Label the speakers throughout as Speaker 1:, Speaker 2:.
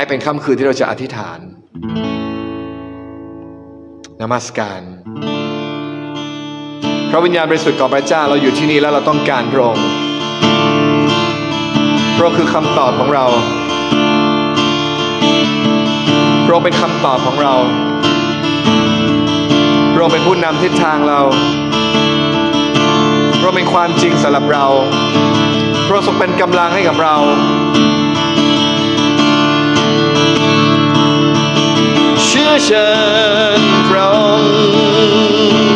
Speaker 1: ให้เป็นค่ำคืนที่เราจะอธิษฐาน นมัสการ พระวิญญาณบริสุทธิ์ของพระเจ้าเราอยู่ที่นี่แล้วเราต้องการพระองค์พระองค์คือคำตอบของเราพระองค์เป็นคำตอบของเราพระองค์เป็นผู้นำทิศทางเราพระองค์เป็นความจริงสำหรับเราพระองค์ทรงเป็นกำลังให้กับเรา เชิญพระองค์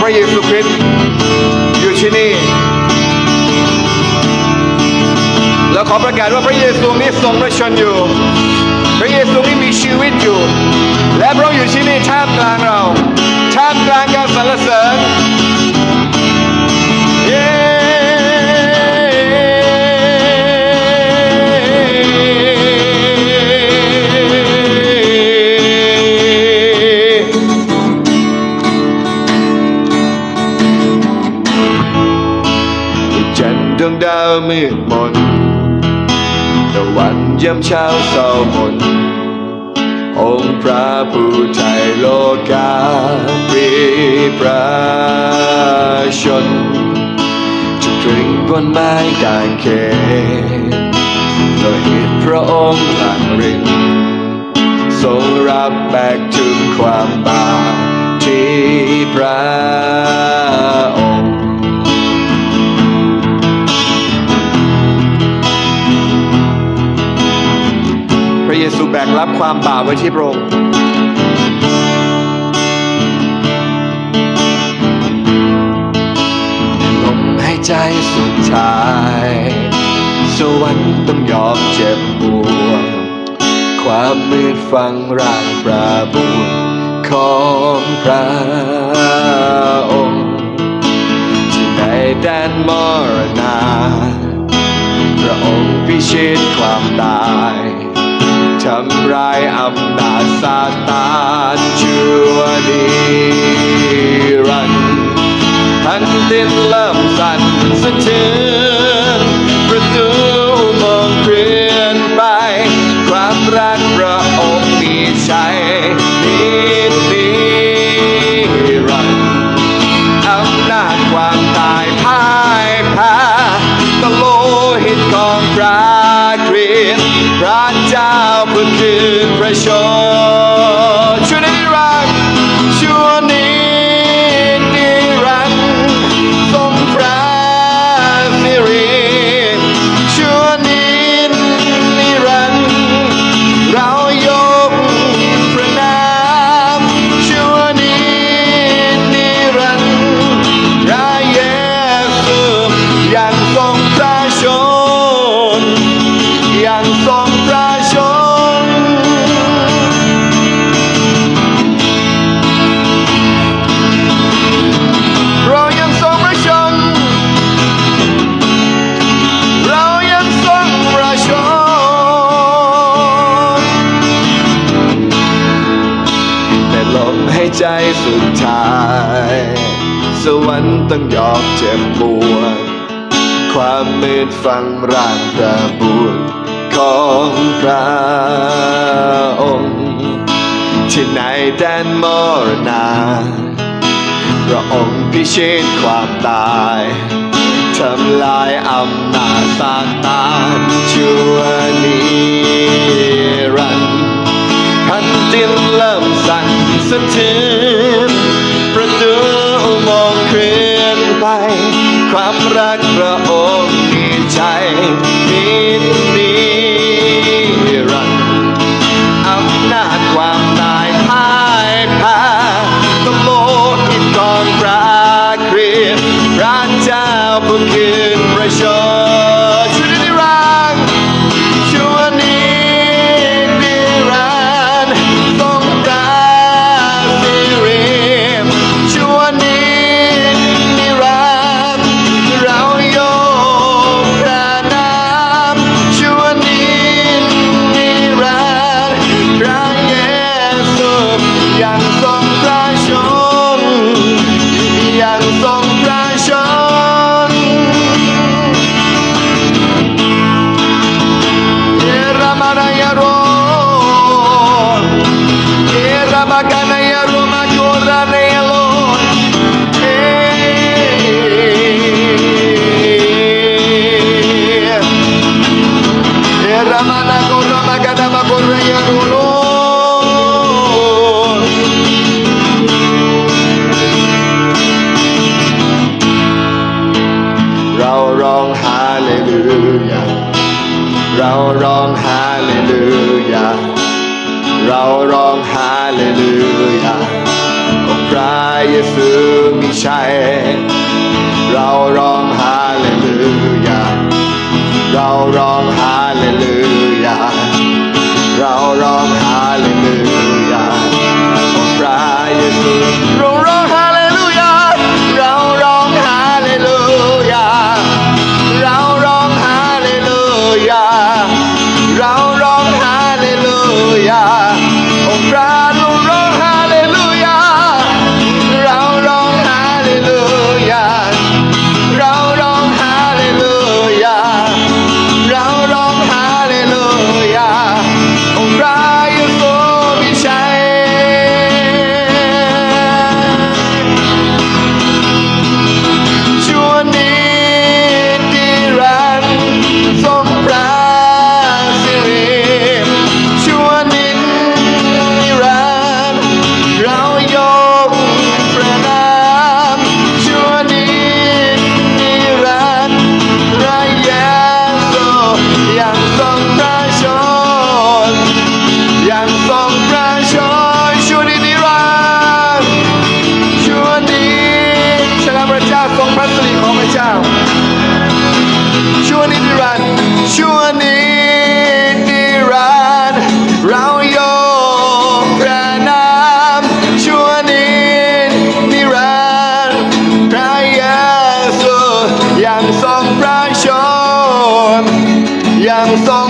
Speaker 1: พระเยซูคริสต์อยู่ที่นี่ แล้วขอประกาศว่าพระเยซูนี้ทรงพระชนอยู่ พระเยซูนี้มีชีวิตอยู่ และพระองค์อยู่ที่นี่ท่ามกลางเราท่ามกลางการสรรเสริญ มืดมนตะวันยามเช้าเศร้ามน องค์พระผู้ไทยโลกาปรีประชนจุดตรึงบนไม้กางเขนโดยเหตุพระองค์หลังรินทรงรับแบกถึงความบาปที่พระ แบกรับความบาปไว้ที่พระองค์ลมหายใจสุดท้าย สวรรค์ต้องยอมเจ็บปวดความมืดฟังร่างประบุญของพระองค์ที่ในแดนมรณาพระองค์พิชิตความตายำลายอำนาจซาตานชั่วดีรันทันดินเริ่มสั่นสะเทือน ฟังรางกระบุนของพระองค์ ที่ในแดนมรณาพระองค์พิชิตความตายทำลายอำนาจซาตานชั่วนิรันพันดินเริ่มสั่นสะเทือนประตูมองเคลื่อนไป ความรักพระองค์ ใจนินี้รันอำนาความตายพ่ายแพ้ก็โลกอีกกองราครีพรเจ้าผู้คืนประช เราร้องฮาเลลูยาของพระเยซูมีชัย เราร้องฮาเลลูยาเราร้องฮาเลลูยาเราร้องฮาเลลู ช่วนิดนิรันดร์เราโยกพระนามชั่วนินิรันดร์พระเยซูยังทรงพระชนยังทรง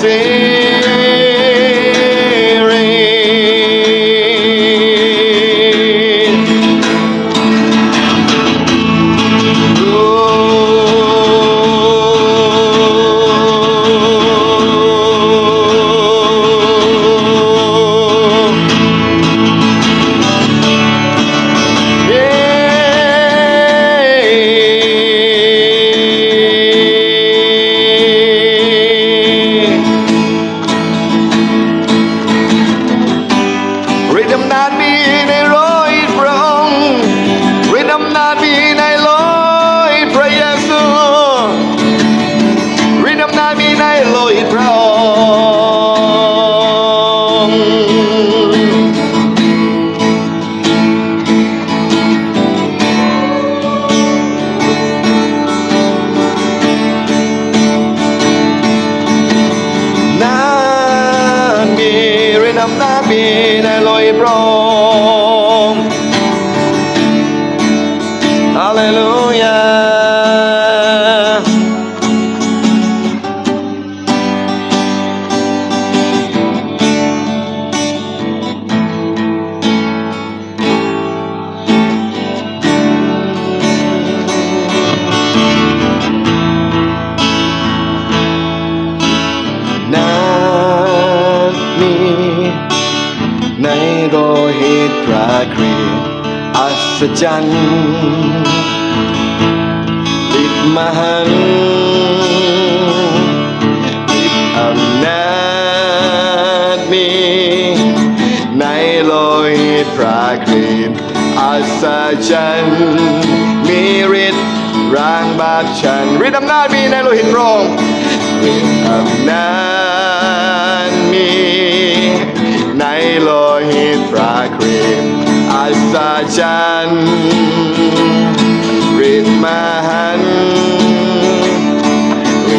Speaker 1: você. หิตพระคริสอัศจรรย์ฤทธิ์มหันต์ฤทธิ์อำนาจมีในโลหิตพระคริสอัศจรรย์มีฤทธิ์ร่างบาปฉันฤทธิ์อำนาจมีในโลหิตพระองฤทธิ์อำนาจมีในโล ศจรรย์ฤทธิ์มหันต์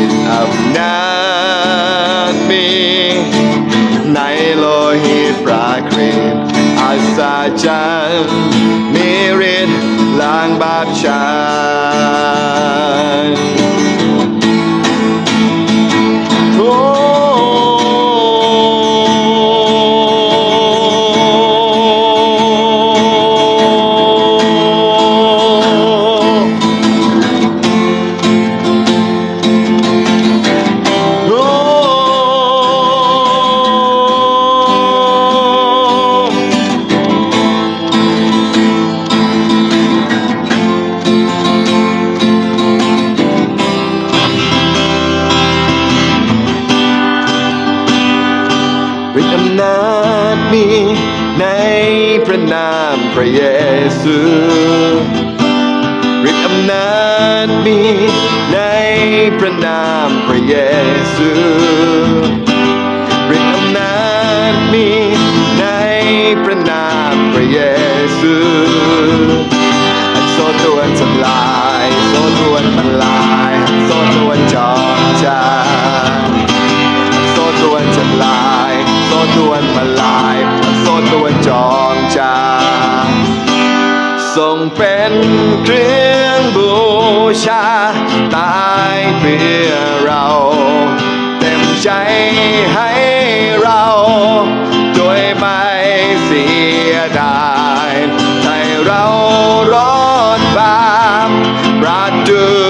Speaker 1: ฤทธิ์อำนาจมีในโลหิตพระคริตอาศจรรย์มีฤทธิ์ล้างบาปฉัน ฤทธิ์อำนาจมีในพระนามพระเยซูฤทธิ์อำนาจมีในพระนามพระเยซูอันโซตัวทำลายโซตัวทำลายโซตัวจองจานโซตวนทำลายโซตวนมาลายโซตวนจองจางทรงเป็นเครื่องบู ชา ตายเพื่อเรา เต็มใจให้เรา โดยไม่เสียดายให้เรารอดบาปประตู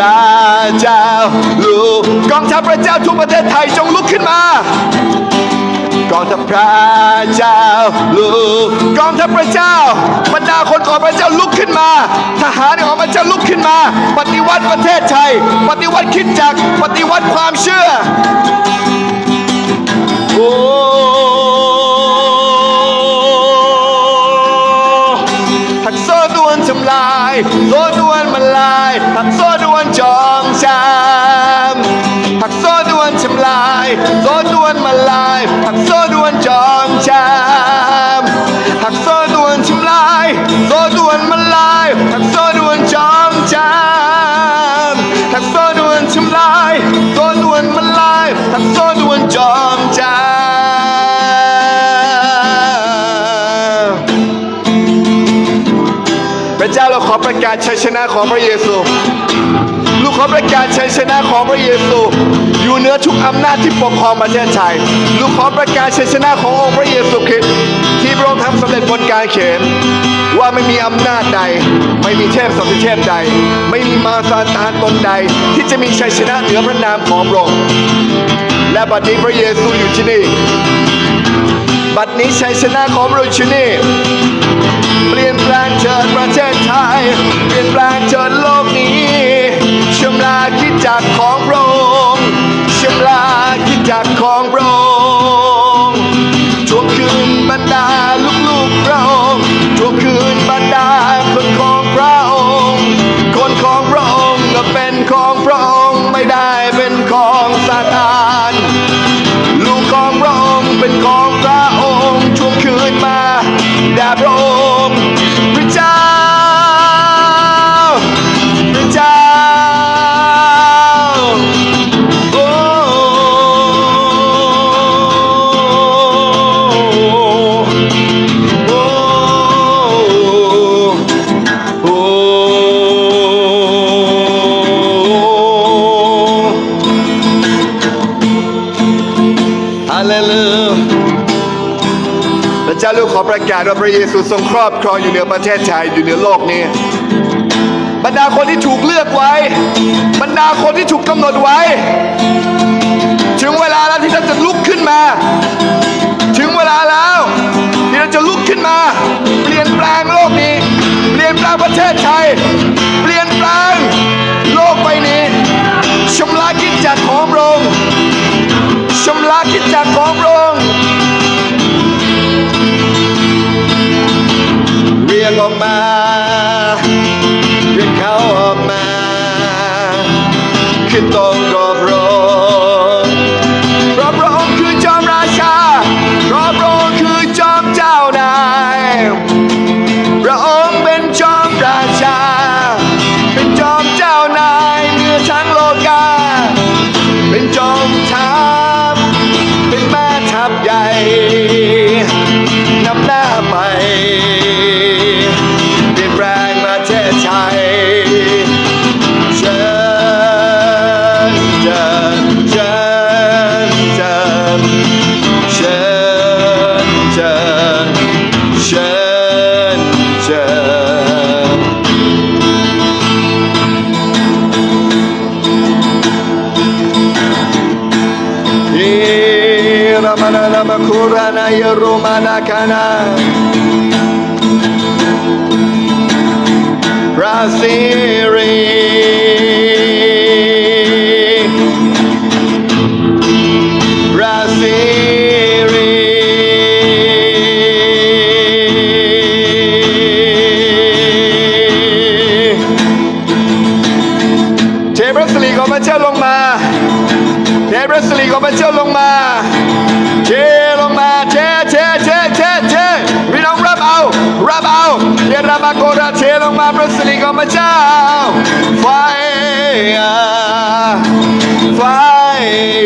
Speaker 1: ระเจ้าลุกกองทัพพระเจ้าทุกประเทศไทยจงลุกขึ้นมากอนทัพพระเจ้าลุกกองทัพพระเจ้าบรรดาคนของพระเจ้าลุกขึ้นมา ทหารของพระเจ้าลุกขึ้นมา ปฏิวัติประเทศไทย ปฏิวัติคิดจักปฏิวัติความเชื่อโอ้หักโซ่ดวนทำลายโซ่ดน ทักโซนวนจอมจาพระเจ้าเราขอประกาศชัยชนะของพระเยซูลูกขอประกาศชัยชนะของพระเยซู อยู่เหนือทุกอำนาจที่ปกครองประเทศไทย ลูกขอประกาศชัยชนะขององค์พระเยซูคริสต์ ที่พระองค์ทำสำเร็จบนการเขนว่าไม่มีอำนาจใด ไม่มีเทพสมเทพใด ไม่มีมาซาตานตนใด ที่จะมีชัยชนะเหนือพระนามของพระองค์และบัดนี้พระเยซูอยู่ที่นี่ บัดนี้ชัยชนะของพระองค์อยู่นี่เปลี่ยนแปลงเชิญประเทศไทย เปลี่ยนแปลงเชิญโลกนี้ชำระคิดจักรของพระองค์ชำระคิดจักรของพระ กขอประกาศว่าพระเยซูทรงครอบครองอยู่เหนือประเทศไทยอยู่เหนือโลกนี้ บรรดาคนที่ถูกเลือกไว้ บรรดาคนที่ถูกกำหนดไว้ die. can I?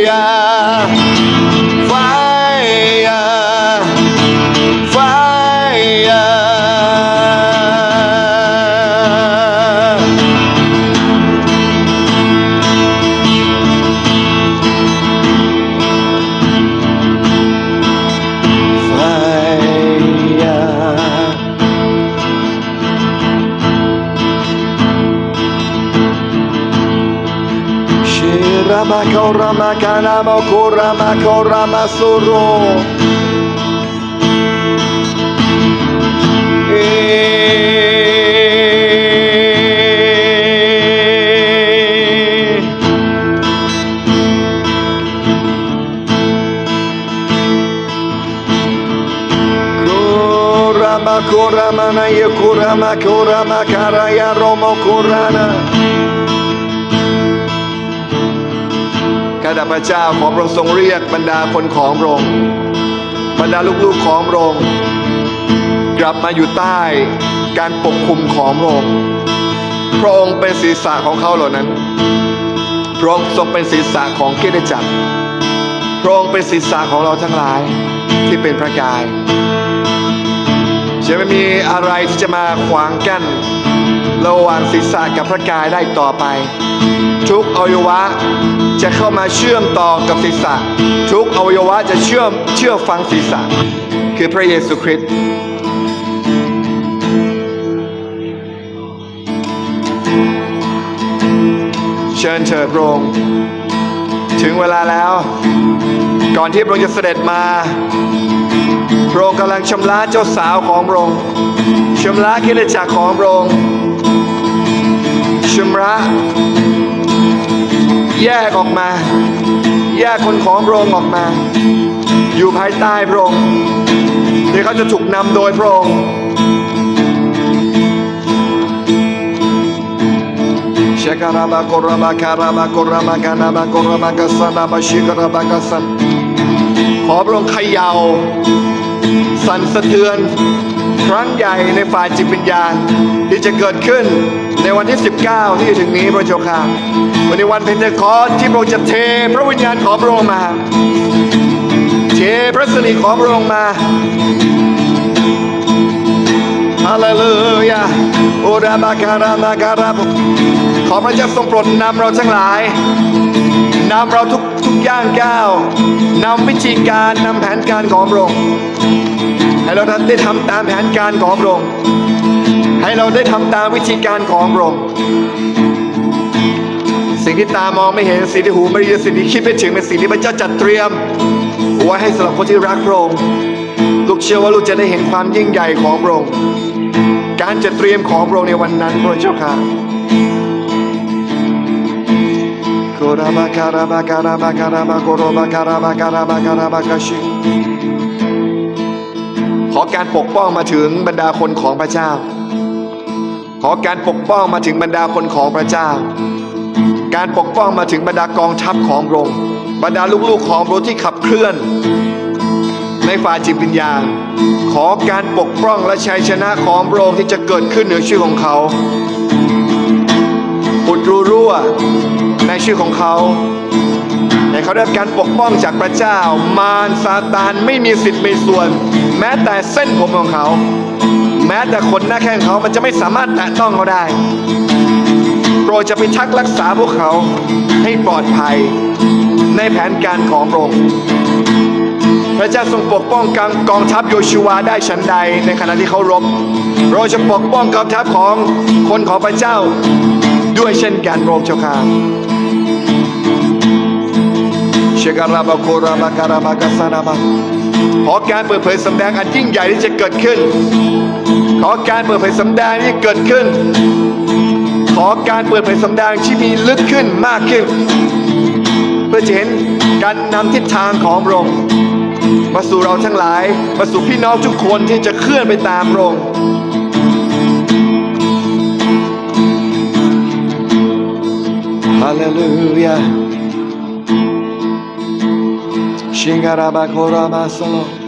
Speaker 1: yeah. Rama Kaurama Kanama Kurama Kaurama Suru. Kurama Kurama Kurama Kurama Karaya Romo Kurana ข้าแต่พระเจ้าขอพระองค์ทรงเรียกบรรดาคนของพระองค์บรรดาลูกๆของพระองค์กลับมาอยู่ใต้การปกคุมของพระองค์พระองค์เป็นศีรษะของเขาเหล่านั้น พระองค์ทรงเป็นศีรษะของคริสตจักร พระองค์เป็นศีรษะของเราทั้งหลายที่เป็นพระกายจะไม่มีอะไรที่จะมาขวางกั้นระหว่างศีรษะกับพระกายได้ต่อไป ทุกอวัยวะจะเข้ามาเชื่อมต่อกับศีรษะ ทุกอวัยวะจะเชื่อมเชื่อฟังศีรษะ คือพระเยซูคริสต์เชิญเถิดพระองค์ถึงเวลาแล้ว ก่อนที่พระองค์จะเสด็จมาพระองค์กำลังชำระเจ้าสาวของพระองค์ชำระคริสจักรของพระองค์ชำระ แยกออกมา แยกคนของพระองค์ออกมา อยู่ภายใต้พระองค์ที่เขาจะถูกนำโดยพระองค์เชคาราบาโกราบาคาราบาโกราบากานาบาโกราบากาสันาบาชิกราบากาสันขอพระองค์ขย่าสั่นสะเทือน ครั้งใหญ่ในฝ่ายจิตวิญญาณที่จะเกิดขึ้น ในวันที่ 19 ที่จะถึงนี้พระเจ้าค่ะวันในวันเพนเทคอสที่พระองค์จะเทพระวิญญาณของพระองค์มา เทพระสิริของพระองค์มาฮาเลลูยาโอราบาการาบาการาบขอพระเจ้าทรงโปรดนำเราทั้งหลายนำเราทุกทุกย่างก้าวนำวิธีการนำแผนการของพระองค์ให้เราได้ทำตามแผนการของพระองค์ ให้เราได้ทำตามวิธีการของพระองค์สิ่งที่ตามองไม่เห็นสิ่งที่หูไม่ได้ยินสิ่งที่คิดไม่ถึงเป็นสิ่งที่พระเจ้าจัดเตรียมไว้ให้สำหรับคนที่รักพระองค์ลูกเชื่อว่าลูกจะได้เห็นความยิ่งใหญ่ของพระองค์การจัดเตรียมของพระองค์ในวันนั้นพระเจ้าค่ะขอการปกป้องมาถึงบรรดาคนของพระเจ้า ขอการปกป้องมาถึงบรรดาคนของพระเจ้า การปกป้องมาถึงบรรดากองทัพของพระองค์บรรดาลูกๆของพระองค์ที่ขับเคลื่อน ในฝ่ายจิตวิญญาณ ขอการปกป้องและชัยชนะของพระองค์ที่จะเกิดขึ้นเหนือชื่อของเขาอุดรูรั่วในชื่อของเขาให้เขาได้รับการปกป้องจากพระเจ้า มารซาตานไม่มีสิทธิ์มีส่วน แม้แต่เส้นผมของเขา แม้แต่ขนหน้าแข้งเขามันจะไม่สามารถแตะต้องเขาได้ โปรดจะพิทักษ์รักษาพวกเขาให้ปลอดภัยในแผนการของพระองค์พระเจ้าทรงปกป้องกองกองทัพโยชูวาได้ฉันใดในขณะที่เขารบ เราจะปกป้องกองทัพของคนของพระเจ้าด้วยเช่นกันพระองค์เจ้าค่ะเชการาบาโคราบาการาบากาซานาบา ขอการเปิดเผยสำแดงอันยิ่งใหญ่ที่จะเกิดขึ้น ขอการเปิดเผยสำแดงที่เกิดขึ้น ขอการเปิดเผยสำแดงที่มีลึกขึ้นมากขึ้น เพื่อจะเห็นการนำทิศทางของพระองค์มาสู่เราทั้งหลายมาสู่พี่น้องทุกคนที่จะเคลื่อนไปตามพระองค์ฮาเลลูยา ชิงก